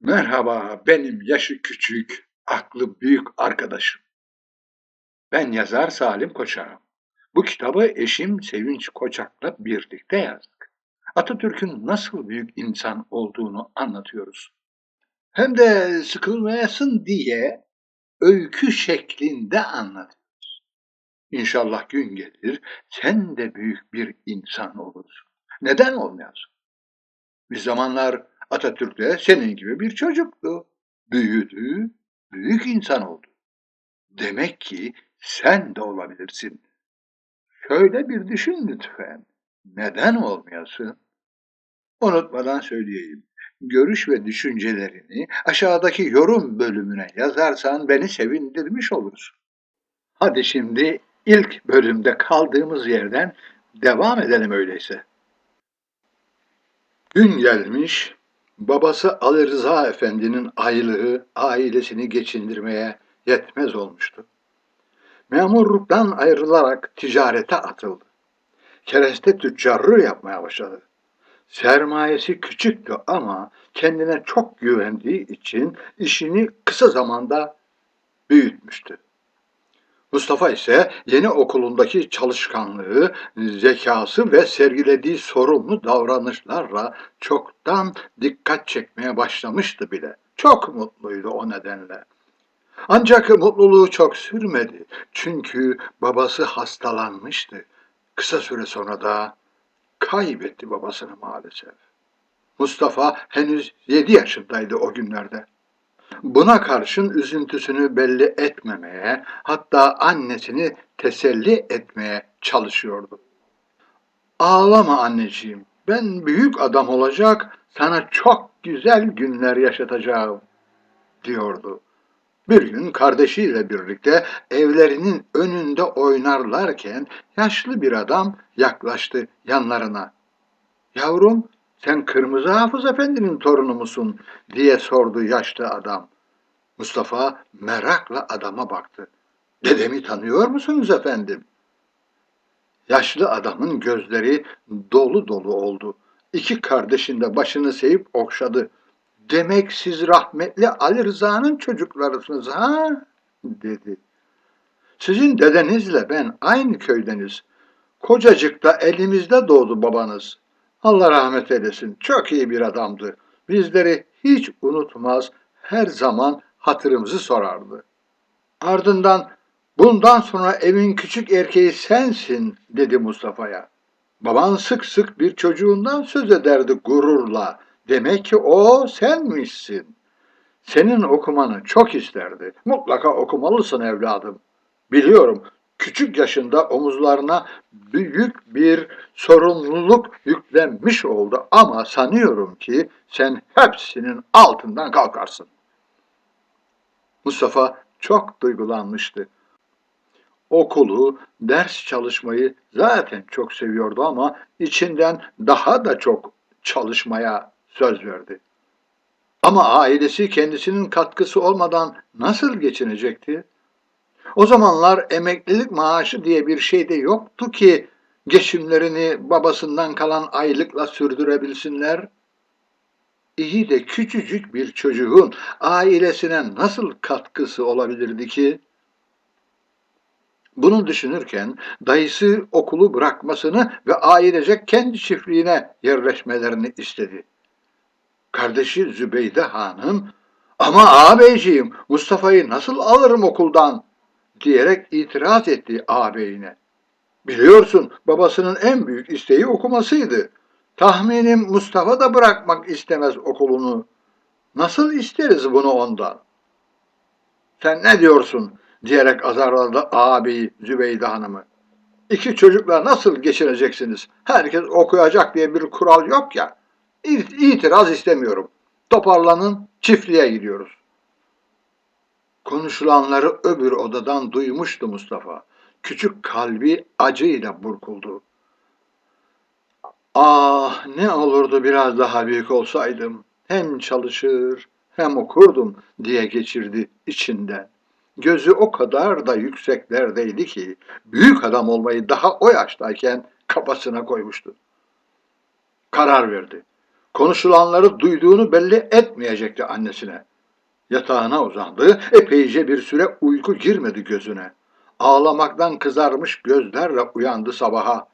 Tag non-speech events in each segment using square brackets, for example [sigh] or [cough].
Merhaba, benim yaşı küçük, aklı büyük arkadaşım. Ben yazar Salim Koçak'ım. Bu kitabı eşim Sevinç Koçak'la birlikte yazdık. Atatürk'ün nasıl büyük insan olduğunu anlatıyoruz. Hem de sıkılmayasın diye öykü şeklinde anlatıyoruz. İnşallah gün gelir, sen de büyük bir insan olursun. Neden olmayasın? Bir zamanlar Atatürk de senin gibi bir çocuktu. Büyüdü, büyük insan oldu. Demek ki sen de olabilirsin. Şöyle bir düşün lütfen. Neden olmayasın? Unutmadan söyleyeyim. Görüş ve düşüncelerini aşağıdaki yorum bölümüne yazarsan beni sevindirmiş olursun. Hadi şimdi ilk bölümde kaldığımız yerden devam edelim öyleyse. Gün gelmiş, babası Ali Rıza Efendi'nin aylığı ailesini geçindirmeye yetmez olmuştu. Memurluktan ayrılarak ticarete atıldı. Kereste tüccarlığı yapmaya başladı. Sermayesi küçüktü ama kendine çok güvendiği için işini kısa zamanda büyütmüştü. Mustafa ise yeni okulundaki çalışkanlığı, zekası ve sergilediği sorumlu davranışlarla çoktan dikkat çekmeye başlamıştı bile. Çok mutluydu o nedenle. Ancak mutluluğu çok sürmedi. Çünkü babası hastalanmıştı. Kısa süre sonra da kaybetti babasını maalesef. Mustafa henüz yedi yaşındaydı o günlerde. Buna karşın üzüntüsünü belli etmemeye, hatta annesini teselli etmeye çalışıyordu. Ağlama anneciğim, ben büyük adam olacak, sana çok güzel günler yaşatacağım, diyordu. Bir gün kardeşiyle birlikte evlerinin önünde oynarlarken yaşlı bir adam yaklaştı yanlarına. Yavrum, sen Kırmızı Hafız Efendi'nin torunu musun? diye sordu yaşlı adam. Mustafa merakla adama baktı. Dedemi tanıyor musunuz efendim? Yaşlı adamın gözleri dolu dolu oldu. İki kardeşin de başını seyip okşadı. Demek siz rahmetli Ali Rıza'nın çocuklarısınız ha? dedi. Sizin dedenizle ben aynı köydeniz. Kocacıkta elimizde doğdu babanız. Allah rahmet eylesin. Çok iyi bir adamdı. Bizleri hiç unutmaz, her zaman hatırımızı sorardı. Ardından bundan sonra evin küçük erkeği sensin dedi Mustafa'ya. Baban sık sık bir çocuğundan söz ederdi gururla. Demek ki o senmişsin. Senin okumanı çok isterdi. Mutlaka okumalısın evladım. Biliyorum küçük yaşında omuzlarına büyük bir sorumluluk yüklenmiş oldu ama sanıyorum ki sen hepsinin altından kalkarsın. Mustafa çok duygulanmıştı. Okulu, ders çalışmayı zaten çok seviyordu ama içinden daha da çok çalışmaya söz verdi. Ama ailesi kendisinin katkısı olmadan nasıl geçinecekti? O zamanlar emeklilik maaşı diye bir şey de yoktu ki geçimlerini babasından kalan aylıkla sürdürebilsinler. İyi de küçücük bir çocuğun ailesine nasıl katkısı olabilirdi ki? Bunu düşünürken dayısı okulu bırakmasını ve ailecek kendi çiftliğine yerleşmelerini istedi. Kardeşi Zübeyde Hanım, ama ağabeyciğim Mustafa'yı nasıl alırım okuldan diyerek itiraz etti ağabeyine. Biliyorsun babasının en büyük isteği okumasıydı. Tahminim Mustafa da bırakmak istemez okulunu. Nasıl isteriz bunu ondan? Sen ne diyorsun? diyerek azarladı ağabeyi Zübeyde Hanım'ı. İki çocukla nasıl geçineceksiniz? Herkes okuyacak diye bir kural yok ya. İtiraz istemiyorum. Toparlanın, çiftliğe gidiyoruz. Konuşulanları öbür odadan duymuştu Mustafa. Küçük kalbi acıyla burkuldu. Ah ne olurdu biraz daha büyük olsaydım. Hem çalışır hem okurdum diye geçirdi içinden. Gözü o kadar da yükseklerdeydi ki büyük adam olmayı daha o yaştayken kafasına koymuştu. Karar verdi. Konuşulanları duyduğunu belli etmeyecekti annesine. Yatağına uzandı, epeyce bir süre uyku girmedi gözüne. Ağlamaktan kızarmış gözlerle uyandı sabaha.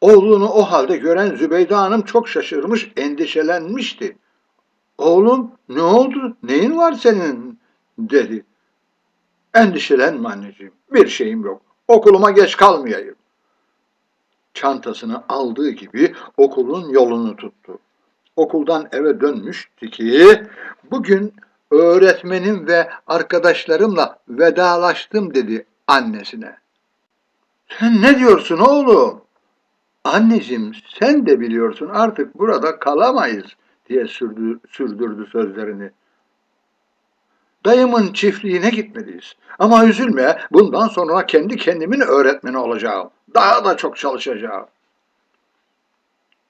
Oğlunu o halde gören Zübeyde Hanım çok şaşırmış, endişelenmişti. Oğlum ne oldu, neyin var senin? dedi. Endişelenme anneciğim, bir şeyim yok. Okuluma geç kalmayayım. Çantasını aldığı gibi okulun yolunu tuttu. Okuldan eve dönmüştü ki bugün öğretmenim ve arkadaşlarımla vedalaştım dedi annesine. Sen ne diyorsun oğlum? Anneciğim sen de biliyorsun artık burada kalamayız diye sürdü, sürdürdü sözlerini. Dayımın çiftliğine gitmeliyiz. Ama üzülme, bundan sonra kendi kendimin öğretmeni olacağım. Daha da çok çalışacağım.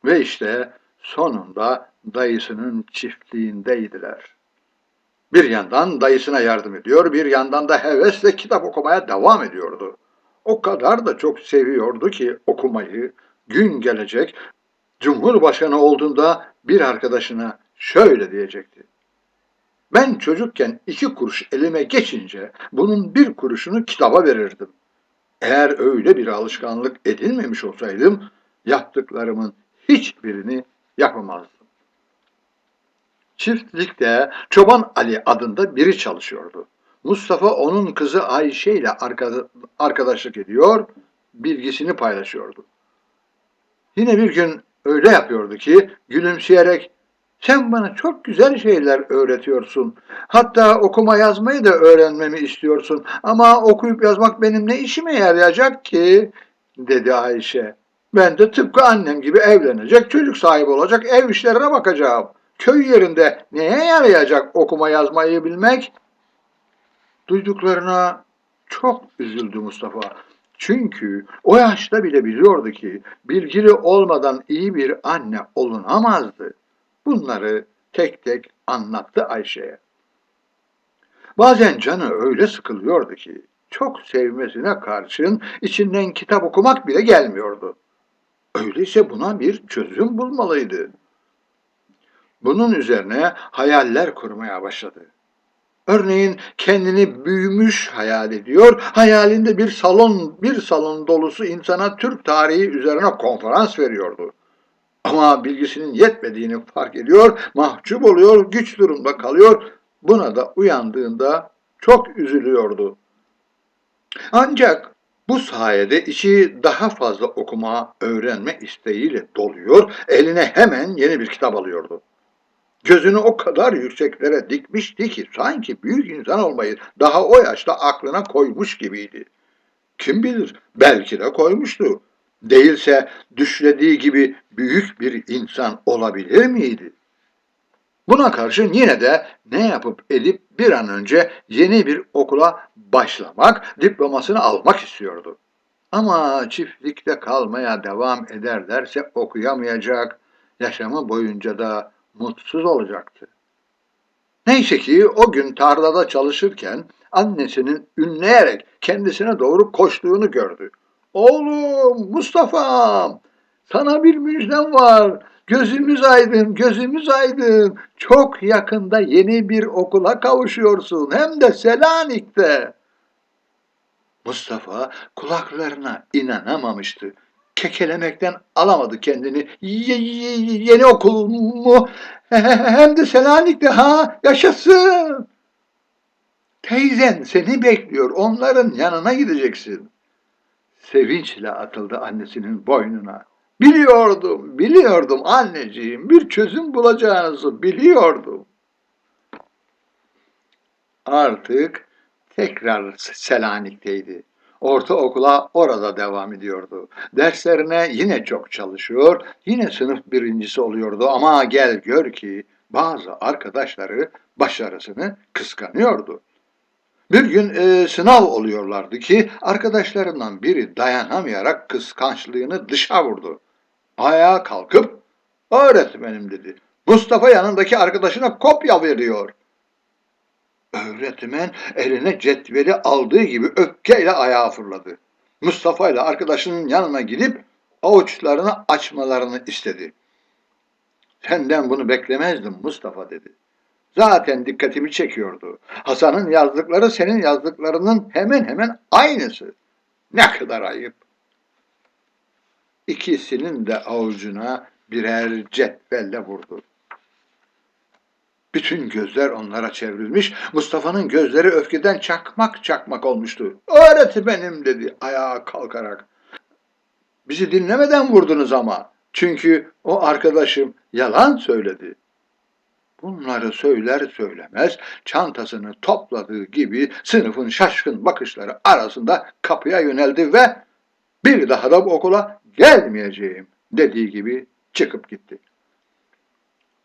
Ve işte sonunda dayısının çiftliğindeydiler. Bir yandan dayısına yardım ediyor, bir yandan da hevesle kitap okumaya devam ediyordu. O kadar da çok seviyordu ki okumayı, gün gelecek, Cumhurbaşkanı olduğunda bir arkadaşına şöyle diyecekti. Ben çocukken iki kuruş elime geçince bunun bir kuruşunu kitaba verirdim. Eğer öyle bir alışkanlık edinmemiş olsaydım yaptıklarımın hiçbirini yapamazdım. Çiftlikte Çoban Ali adında biri çalışıyordu. Mustafa onun kızı Ayşe ile arkadaşlık ediyor, bilgisini paylaşıyordu. Yine bir gün öyle yapıyordu ki gülümseyerek sen bana çok güzel şeyler öğretiyorsun. Hatta okuma yazmayı da öğrenmemi istiyorsun. Ama okuyup yazmak benim ne işime yarayacak ki? dedi Ayşe. Ben de tıpkı annem gibi evlenecek, çocuk sahibi olacak, ev işlerine bakacağım. Köy yerinde neye yarayacak okuma yazmayı bilmek? Duyduklarına çok üzüldü Mustafa. Çünkü o yaşta bile biliyordu ki bilgili olmadan iyi bir anne olunamazdı. Bunları tek tek anlattı Ayşe'ye. Bazen canı öyle sıkılıyordu ki çok sevmesine karşın içinden kitap okumak bile gelmiyordu. Öyleyse buna bir çözüm bulmalıydı. Bunun üzerine hayaller kurmaya başladı. Örneğin kendini büyümüş hayal ediyor, hayalinde bir salon, bir salon dolusu insana Türk tarihi üzerine konferans veriyordu. Ama bilgisinin yetmediğini fark ediyor, mahcup oluyor, güç durumda kalıyor. Buna da uyandığında çok üzülüyordu. Ancak bu sayede içi daha fazla okuma, öğrenme isteğiyle doluyor, eline hemen yeni bir kitap alıyordu. Gözünü o kadar yükseklere dikmişti ki sanki büyük insan olmayı daha o yaşta aklına koymuş gibiydi. Kim bilir belki de koymuştu. Değilse düşlediği gibi büyük bir insan olabilir miydi? Buna karşın yine de ne yapıp edip bir an önce yeni bir okula başlamak, diplomasını almak istiyordu. Ama çiftlikte kalmaya devam ederlerse okuyamayacak, yaşamı boyunca da mutsuz olacaktı. Neyse ki o gün tarlada çalışırken annesinin ünleyerek kendisine doğru koştuğunu gördü. Oğlum Mustafa'm sana bir müjdem var. Gözümüz aydın, gözümüz aydın. Çok yakında yeni bir okula kavuşuyorsun. Hem de Selanik'te. Mustafa kulaklarına inanamamıştı. Kekelemekten alamadı kendini. Y- y- yeni okul mu? [laughs] Hem de Selanik'te ha yaşasın. Teyzen seni bekliyor. Onların yanına gideceksin. Sevinçle atıldı annesinin boynuna. Biliyordum, biliyordum anneciğim. Bir çözüm bulacağınızı biliyordum. Artık tekrar Selanik'teydi. Ortaokula orada devam ediyordu. Derslerine yine çok çalışıyor, yine sınıf birincisi oluyordu ama gel gör ki bazı arkadaşları başarısını kıskanıyordu. Bir gün e, sınav oluyorlardı ki arkadaşlarından biri dayanamayarak kıskançlığını dışa vurdu. Ayağa kalkıp öğretmenim dedi. Mustafa yanındaki arkadaşına kopya veriyor. Öğretmen eline cetveli aldığı gibi öfkeyle ayağa fırladı. Mustafa ile arkadaşının yanına gidip avuçlarını açmalarını istedi. Senden bunu beklemezdim Mustafa dedi. Zaten dikkatimi çekiyordu. Hasan'ın yazdıkları senin yazdıklarının hemen hemen aynısı. Ne kadar ayıp. İkisinin de avucuna birer cetvelle vurdu. Bütün gözler onlara çevrilmiş. Mustafa'nın gözleri öfkeden çakmak çakmak olmuştu. Öğretmenim dedi ayağa kalkarak. Bizi dinlemeden vurdunuz ama. Çünkü o arkadaşım yalan söyledi. Bunları söyler söylemez çantasını topladığı gibi sınıfın şaşkın bakışları arasında kapıya yöneldi ve bir daha da bu okula gelmeyeceğim dediği gibi çıkıp gitti.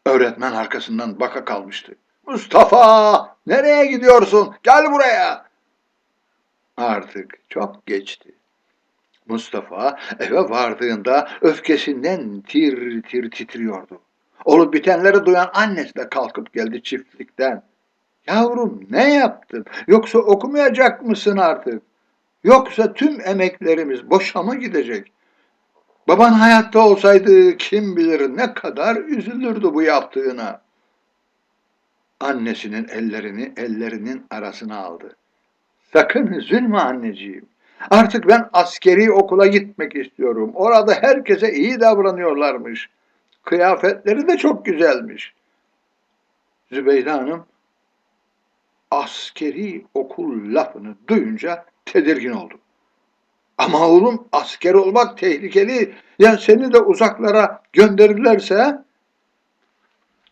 Öğretmen arkasından baka kalmıştı. Mustafa nereye gidiyorsun? Gel buraya. Artık çok geçti. Mustafa eve vardığında öfkesinden tir tir titriyordu. Olup bitenleri duyan annesi de kalkıp geldi çiftlikten. Yavrum ne yaptın? Yoksa okumayacak mısın artık? Yoksa tüm emeklerimiz boşa mı gidecek? Baban hayatta olsaydı kim bilir ne kadar üzülürdü bu yaptığına. Annesinin ellerini ellerinin arasına aldı. Sakın üzülme anneciğim. Artık ben askeri okula gitmek istiyorum. Orada herkese iyi davranıyorlarmış. Kıyafetleri de çok güzelmiş. Zübeyde Hanım askeri okul lafını duyunca tedirgin oldu. Ama oğlum asker olmak tehlikeli. Ya seni de uzaklara gönderirlerse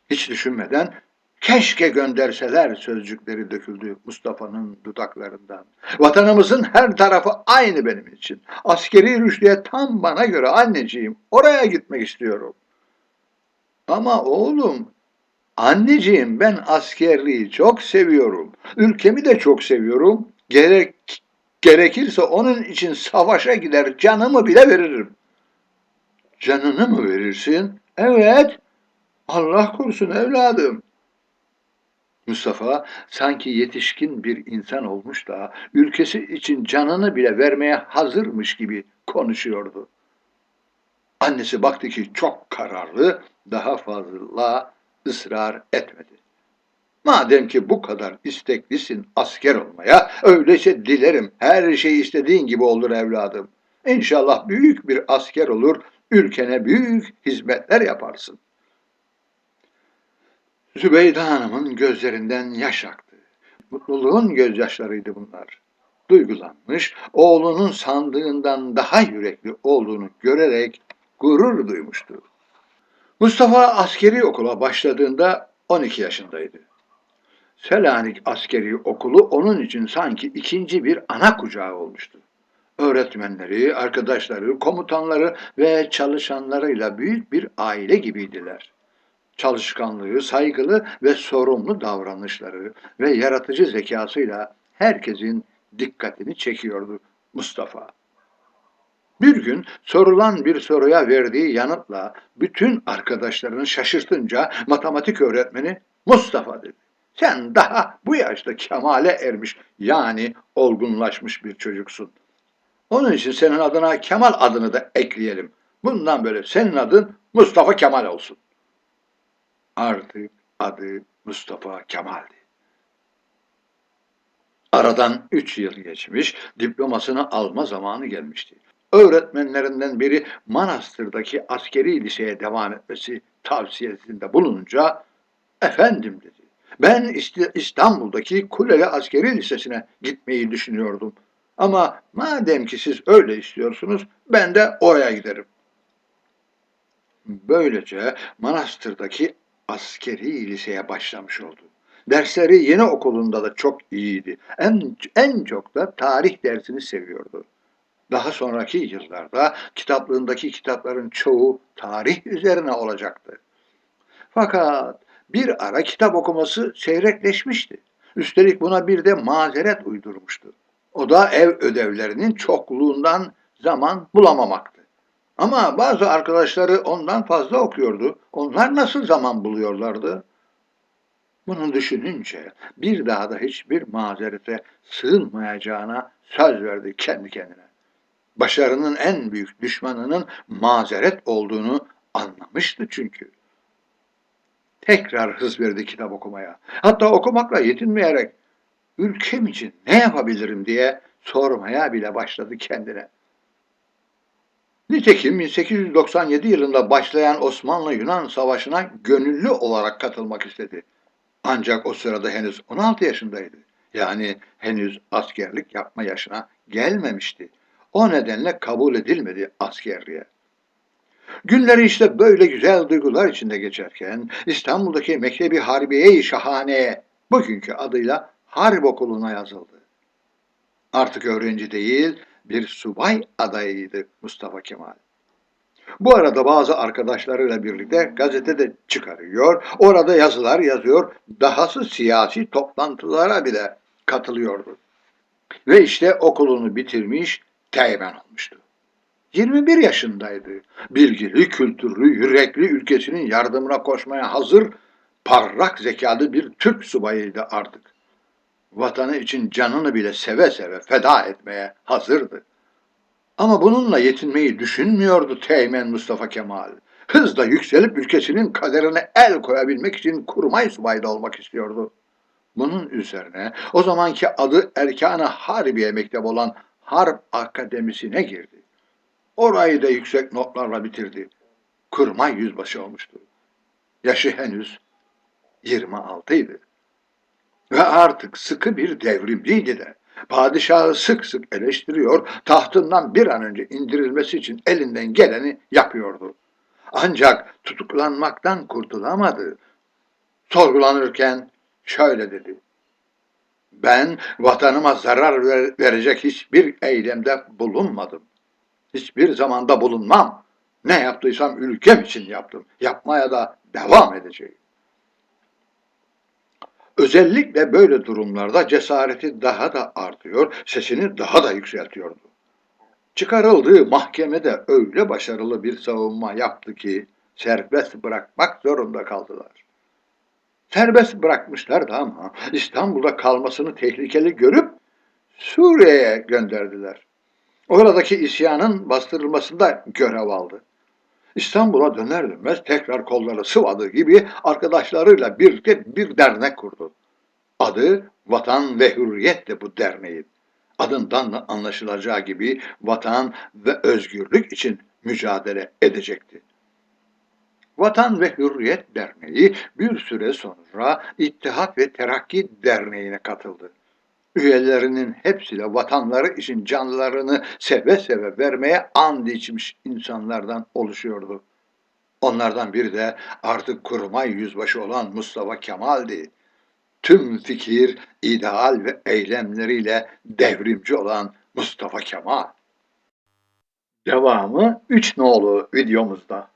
hiç düşünmeden keşke gönderseler sözcükleri döküldü Mustafa'nın dudaklarından. Vatanımızın her tarafı aynı benim için. Askeri rüştüye tam bana göre anneciğim. Oraya gitmek istiyorum. Ama oğlum, anneciğim ben askerliği çok seviyorum. Ülkemi de çok seviyorum. Gerek gerekirse onun için savaşa gider, canımı bile veririm. Canını mı verirsin? Evet. Allah korusun evladım. Mustafa sanki yetişkin bir insan olmuş da ülkesi için canını bile vermeye hazırmış gibi konuşuyordu. Annesi baktı ki çok kararlı, daha fazla ısrar etmedi. Madem ki bu kadar isteklisin asker olmaya, öyleyse dilerim her şey istediğin gibi olur evladım. İnşallah büyük bir asker olur, ülkene büyük hizmetler yaparsın. Zübeyde Hanım'ın gözlerinden yaş aktı. Mutluluğun gözyaşlarıydı bunlar. Duygulanmış, oğlunun sandığından daha yürekli olduğunu görerek gurur duymuştu. Mustafa askeri okula başladığında 12 yaşındaydı. Selanik Askeri Okulu onun için sanki ikinci bir ana kucağı olmuştu. Öğretmenleri, arkadaşları, komutanları ve çalışanlarıyla büyük bir aile gibiydiler. Çalışkanlığı, saygılı ve sorumlu davranışları ve yaratıcı zekasıyla herkesin dikkatini çekiyordu Mustafa. Bir gün sorulan bir soruya verdiği yanıtla bütün arkadaşlarını şaşırtınca matematik öğretmeni Mustafa dedi. Sen daha bu yaşta kemale ermiş yani olgunlaşmış bir çocuksun. Onun için senin adına Kemal adını da ekleyelim. Bundan böyle senin adın Mustafa Kemal olsun. Artık adı Mustafa Kemal'di. Aradan üç yıl geçmiş, diplomasını alma zamanı gelmişti. Öğretmenlerinden biri Manastır'daki askeri liseye devam etmesi tavsiyesinde bulununca, efendim dedi, ben İstanbul'daki Kuleli Askeri Lisesi'ne gitmeyi düşünüyordum. Ama madem ki siz öyle istiyorsunuz, ben de oraya giderim. Böylece Manastır'daki askeri liseye başlamış oldu. Dersleri yeni okulunda da çok iyiydi. En, en çok da tarih dersini seviyordu. Daha sonraki yıllarda kitaplığındaki kitapların çoğu tarih üzerine olacaktı. Fakat bir ara kitap okuması seyrekleşmişti. Üstelik buna bir de mazeret uydurmuştu. O da ev ödevlerinin çokluğundan zaman bulamamaktı. Ama bazı arkadaşları ondan fazla okuyordu. Onlar nasıl zaman buluyorlardı? Bunu düşününce bir daha da hiçbir mazerete sığınmayacağına söz verdi kendi kendine. Başarının en büyük düşmanının mazeret olduğunu anlamıştı çünkü. Tekrar hız verdi kitap okumaya. Hatta okumakla yetinmeyerek ülkem için ne yapabilirim diye sormaya bile başladı kendine. Nitekim 1897 yılında başlayan Osmanlı-Yunan Savaşı'na gönüllü olarak katılmak istedi. Ancak o sırada henüz 16 yaşındaydı. Yani henüz askerlik yapma yaşına gelmemişti. O nedenle kabul edilmedi askerliğe. Günleri işte böyle güzel duygular içinde geçerken İstanbul'daki Mektebi Harbiye-i Şahane'ye bugünkü adıyla Harp Okulu'na yazıldı. Artık öğrenci değil, bir subay adayıydı Mustafa Kemal. Bu arada bazı arkadaşlarıyla birlikte gazetede çıkarıyor, orada yazılar yazıyor, dahası siyasi toplantılara bile katılıyordu. Ve işte okulunu bitirmiş, teğmen olmuştu. 21 yaşındaydı. Bilgili, kültürlü, yürekli ülkesinin yardımına koşmaya hazır, parlak zekalı bir Türk subayıydı artık. Vatanı için canını bile seve seve feda etmeye hazırdı. Ama bununla yetinmeyi düşünmüyordu Teğmen Mustafa Kemal. Hızla yükselip ülkesinin kaderine el koyabilmek için kurmay subayda olmak istiyordu. Bunun üzerine o zamanki adı Erkan-ı Harbiye Mektebi olan Harp Akademisi'ne girdi. Orayı da yüksek notlarla bitirdi. Kurmay yüzbaşı olmuştu. Yaşı henüz 26 idi. Ve artık sıkı bir devrimciydi de. Padişahı sık sık eleştiriyor, tahtından bir an önce indirilmesi için elinden geleni yapıyordu. Ancak tutuklanmaktan kurtulamadı. Sorgulanırken şöyle dedi. Ben vatanıma zarar ver- verecek hiçbir eylemde bulunmadım. Hiçbir zamanda bulunmam. Ne yaptıysam ülkem için yaptım. Yapmaya da devam edeceğim. Özellikle böyle durumlarda cesareti daha da artıyor, sesini daha da yükseltiyordu. Çıkarıldığı mahkemede öyle başarılı bir savunma yaptı ki serbest bırakmak zorunda kaldılar. Serbest bırakmışlardı ama İstanbul'da kalmasını tehlikeli görüp Suriye'ye gönderdiler. Oradaki isyanın bastırılmasında görev aldı. İstanbul'a döner dönmez tekrar kolları sıvadığı gibi arkadaşlarıyla birlikte bir dernek kurdu. Adı Vatan ve Hürriyet'ti bu derneğin. Adından da anlaşılacağı gibi vatan ve özgürlük için mücadele edecekti. Vatan ve Hürriyet Derneği bir süre sonra İttihat ve Terakki Derneği'ne katıldı. Üyelerinin hepsi de vatanları için canlarını seve seve vermeye and içmiş insanlardan oluşuyordu. Onlardan biri de artık kurmay yüzbaşı olan Mustafa Kemal'di. Tüm fikir, ideal ve eylemleriyle devrimci olan Mustafa Kemal. Devamı 3 nolu videomuzda.